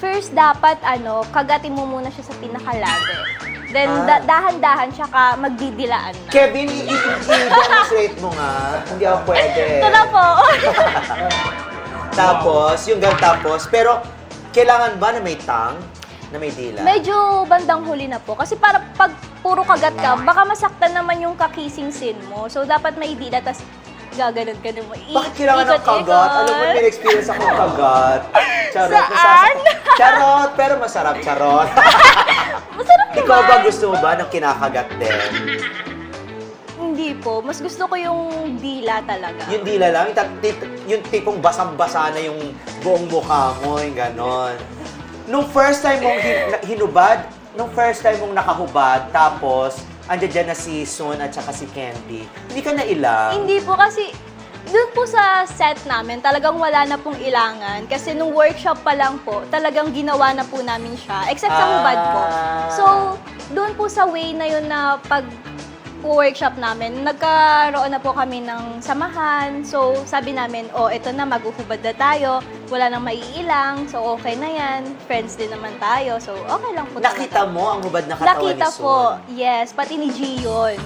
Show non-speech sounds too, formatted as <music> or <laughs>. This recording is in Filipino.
first, dapat ano, kagatin mo muna siya sa pinakalabi. Then, Ah. da- dahan-dahan, tsaka magdidilaan na. Kevin, i- i- i- i-demonstrate mo nga. Hindi ako pwede. Ito na po. <laughs> Tapos, yung ganun tapos. Pero, kailangan ba na may tang? Na may dila? Medyo bandang huli na po. Kasi para pag puro kagat ka, baka masaktan naman yung kakissing sin mo. So, dapat may dila, tas gaganon ka mo. I- Bakit kailangan ng ikot-ikot. kagat? Alam mo, may experience akong kagat. <laughs> Charot. Saan? pero masarap, charot. <laughs> Masarap naman. Ikaw ba gusto mo ba ng kinakagat din? Hindi po. Mas gusto ko yung dila talaga. Yung dila lang, yung, tat- tit- yung tipong basang-basa na yung buong mukha mo, yung ganon. Nung first time mong hin- na- hinubad, nung first time mong nakahubad, tapos andyan dyan na si Sun at saka si Candy, hindi ka na ilang. Hindi po kasi doon po sa set namin, talagang wala na pong ilangan. Kasi nung workshop pa lang po, talagang ginawa na po namin siya. Except sa Ah. hubad po. So, doon po sa way na yun na pag workshop namin, nagkaroon na po kami ng samahan. So, sabi namin, oh, ito na, maghuhubad na tayo. Wala nang maiilang. So, okay na yan. Friends din naman tayo. So, okay lang po Nakita mo ang hubad na katawan Nakita ni Sun? po. Yes, pati ni G yun.